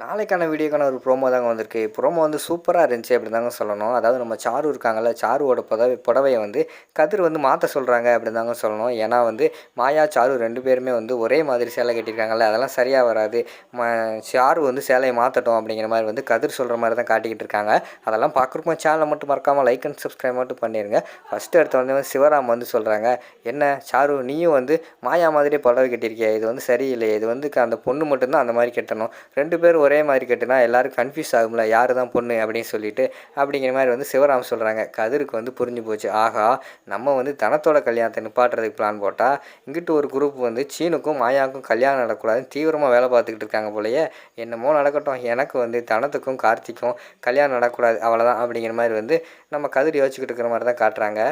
நாளைக்கான வீடியோக்கான ஒரு ப்ரோமோ தாங்க வந்திருக்கு. ப்ரோமோ வந்து சூப்பராக இருந்துச்சு அப்படி தாங்க சொல்லணும். அதாவது நம்ம சாரு இருக்காங்கல்ல சாருவோட புடவை புடவையை வந்து கதிர் வந்து மாற்ற சொல்கிறாங்க அப்படி தாங்க சொல்லணும். ஏன்னா வந்து மாயா சாரு ரெண்டு பேருமே வந்து ஒரே மாதிரி சேலை கட்டியிருக்காங்கல்ல அதெல்லாம் சரியாக வராது. ம சாரு வந்து சேலையை மாற்றட்டும் அப்படிங்கிற மாதிரி வந்து கதிர் சொல்கிற மாதிரி தான் காட்டிக்கிட்டு இருக்காங்க. அதெல்லாம் பார்க்குறப்போ சேனலை மட்டும் மறக்காமல் லைக் அண்ட் சப்ஸ்கிரைப் மட்டும் பண்ணிடுங்க ஃபஸ்ட்டு அடுத்த வந்து சிவராம் வந்து சொல்கிறாங்க என்ன சாரு நீயும் வந்து மாயா மாதிரி புடவை கட்டியிருக்கிய? இது வந்து சரியில்லை இது வந்து அந்த பொண்ணு மட்டும்தான் அந்த மாதிரி கட்டணும். ரெண்டு பேரும் ஒரே மாதிரி கட்டினா எல்லோரும் கன்ஃபியூஸ் ஆகும்ல யார் தான் பொண்ணு? அப்படின்னு சொல்லிட்டு அப்படிங்கிற மாதிரி வந்து சிவராம் சொல்கிறாங்க கதிருக்கு வந்து புரிஞ்சு போச்சு. ஆகா நம்ம வந்து தனத்தோட கல்யாணத்தை நிப்பாட்டுறதுக்கு பிளான் போட்டால் இங்கிட்டு ஒரு குரூப் வந்து சீனுக்கும் மாயாவுக்கும் கல்யாணம் நடக்கக்கூடாதுன்னு தீவிரமாக வேலை பார்த்துக்கிட்டு இருக்காங்க போலயே. என்னமோ நடக்கட்டும். எனக்கு வந்து தனத்துக்கும் கார்த்திக்கும் கல்யாணம் நடக்கக்கூடாது அவ்வளோதான் அப்படிங்கிற மாதிரி வந்து நம்ம கதிர் யோசிச்சுக்கிட்டு இருக்கிற மாதிரி தான் காட்டுறாங்க.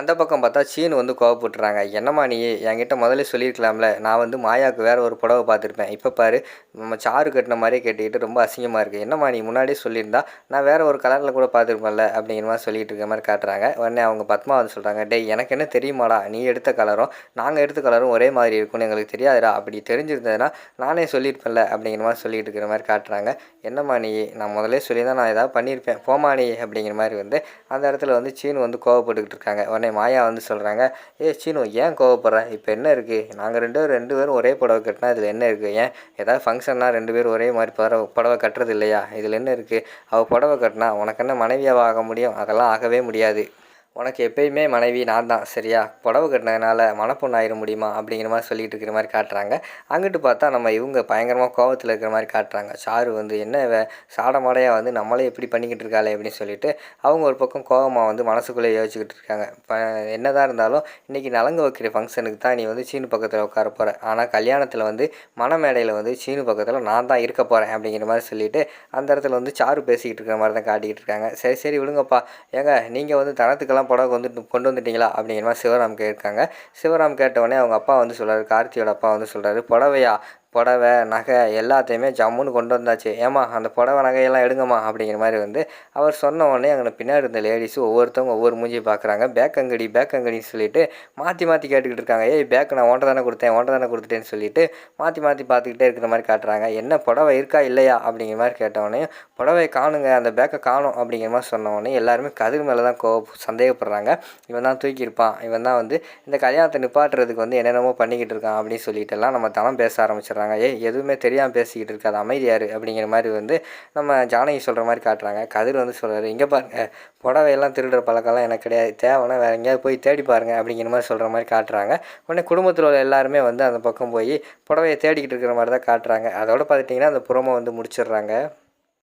அந்த பக்கம் பார்த்தா சீனு வந்து கோவப்பட்டுறாங்க. என்னம்மா நீ? என்கிட்ட முதல்ல சொல்லியிருக்கலாம்ல. நான் வந்து மாயாவுக்கு வேறு ஒரு புடவை பார்த்துருப்பேன். இப்போ பாரு நம்ம சாரு கட்டின மாதிரியே கட்டிக்கிட்டு ரொம்ப அசிங்கமாக இருக்குது என்னம்மா நீ முன்னாடியே சொல்லியிருந்தா நான் வேறு ஒரு கலரில் கூட பார்த்துருப்பேன்ல அப்படிங்கிற மாதிரி சொல்லிட்டு இருக்க மாதிரி காட்டுறாங்க. உடனே அவங்க பத்மா வந்து சொல்கிறாங்க டேய் எனக்கு என்ன தெரியுமாடா? நீ எடுத்த கலரும் நாங்கள் எடுத்த கலரும் ஒரே மாதிரி இருக்கும்னு எங்களுக்கு தெரியாதுடா. அப்படி தெரிஞ்சிருந்ததுன்னா நானே சொல்லியிருப்பேன்ல அப்படிங்கிற மாதிரி சொல்லிட்டு இருக்கிற மாதிரி காட்டுறாங்க. என்னம்மா நீ? நான் முதலே சொல்லி தான் நான் ஏதாவது பண்ணியிருப்பேன். போமா நீ? அப்படிங்கிற மாதிரி வந்து அந்த இடத்துல வந்து சீனு வந்து கோவப்பட்டுக்கிட்டு இருக்காங்க. உடனே மாயா வந்து சொல்கிறாங்க ஏ சீனு ஏன் கோவப்படுற? இப்போ என்ன இருக்குது நாங்கள் ரெண்டு பேரும் ரெண்டு பேரும் ஒரே புடவை கட்டினா இதில் என்ன இருக்குது ஏன்? ஏதாவது ஃபங்க்ஷன்னா ரெண்டு பேரும் ஒரே மாதிரி புடவை புடவை கட்டுறது இல்லையா? இதில் என்ன இருக்குது அவள் புடவை கட்டினா உனக்கு என்ன மனைவியாக ஆக முடியும்? அதெல்லாம் ஆகவே முடியாது. உனக்கு எப்பயுமே மனைவி நான் தான் சரியா? புடவை கட்டினதுனால மனப்பொண்ணு ஆயிட முடியுமா? அப்படிங்கிற மாதிரி சொல்லிட்டு இருக்கிற மாதிரி காட்டுறாங்க. அங்கிட்டு பார்த்தா நம்ம இவங்க பயங்கரமாக கோவத்தில் இருக்கிற மாதிரி காட்டுறாங்க. சாரு வந்து என்ன சாட மாடையாக வந்து நம்மளே எப்படி பண்ணிக்கிட்டு இருக்காளே? அப்படின்னு சொல்லிட்டு அவங்க ஒரு பக்கம் கோவமாக வந்து மனசுக்குள்ளே யோசிச்சுக்கிட்டு இருக்காங்க. இப்போ என்னதான் இருந்தாலும் இன்றைக்கி நலங்கு வைக்கிற ஃபங்க்ஷனுக்கு தான் நீ வந்து சீனு பக்கத்தில் உட்கார போகிற ஆனால் கல்யாணத்தில் வந்து மணமேடையில் வந்து சீனு பக்கத்தில் நான் தான் இருக்க போகிறேன் அப்படிங்கிற மாதிரி சொல்லிட்டு அந்த இடத்துல வந்து சாரு பேசிக்கிட்டு இருக்கிற மாதிரி தான் காட்டிக்கிட்டு இருக்காங்க. சரி சரி விடுங்கப்பா. ஏங்க நீங்கள் வந்து தனத்துக்கெல்லாம் புடவை வந்து கொண்டு வந்துட்டீங்களா அப்படிங்கிற மாதிரி சிவராம் கேட்காங்க சிவராம் கேட்டவுடனே அவங்க அப்பா வந்து சொல்கிறாரு கார்த்தியோட அப்பா வந்து சொல்கிறாரு புடவையா? புடவை நகை எல்லாத்தையுமே ஜம்முன்னு கொண்டு வந்தாச்சு. ஏமா அந்த புடவை நகையெல்லாம் எடுங்கம்மா அப்படிங்கிற மாதிரி வந்து அவர் சொன்ன உடனே அங்கே பின்னாடி இருந்த லேடிஸு ஒவ்வொருத்தவங்க ஒவ்வொரு மூஞ்சி பார்க்குறாங்க. பேக் அங்கடி பேக் அங்கடின்னு சொல்லிட்டு மாற்றி மாற்றி கேட்டுக்கிட்டு இருக்காங்க. ஏய் பேக் நான் ஒன்றை தானே கொடுத்தேன் ஒன்றை தானே கொடுத்துட்டேன்னு சொல்லிட்டு மாற்றி மாற்றி பார்த்துக்கிட்டே இருக்கிற மாதிரி காட்டுறாங்க. என்ன புடவை இருக்கா இல்லையா? அப்படிங்கிற மாதிரி கேட்டவொடனே புடவை காணுங்க அந்த பேக்கை காணும் அப்படிங்கிற மாதிரி சொன்னவொடனே எல்லாருமே கதிர் மேலே தான் கோ சந்தேகப்படுறாங்க. இவன் தான் தூக்கியிருப்பான் இவன் தான் வந்து இந்த கல்யாணத்தை நிப்பாட்டுறதுக்கு வந்து என்னென்னமோ பண்ணிக்கிட்டு இருக்கான் அப்படின்னு சொல்லிட்டு எல்லாம் நம்ம தனம் பேச ஆரம்பிச்சிடறோம் காட்டுறாங்க. ஏய் எதுவுமே தெரியாமல் பேசிக்கிட்டு இருக்காது அமைதியாரு அப்படிங்கிற மாதிரி வந்து நம்ம ஜானகி சொல்கிற மாதிரி காட்டுறாங்க. கதிர் வந்து சொல்கிறாரு இங்கே பாருங்க புடவையெல்லாம் திருடுற பழக்கம்லாம் எனக்கு கிடையாது. தேவைன்னா வேறு எங்கேயாவது போய் தேடி பாருங்கள் அப்படிங்கிற மாதிரி சொல்கிற மாதிரி காட்டுறாங்க. உடனே குடும்பத்தில் உள்ள எல்லாருமே வந்து அந்த பக்கம் போய் புடவையை தேடிக்கிட்டு இருக்கிற மாதிரி தான் காட்டுறாங்க. அதோட பார்த்துட்டிங்கன்னா அந்த புறமை வந்து முடிச்சிடுறாங்க.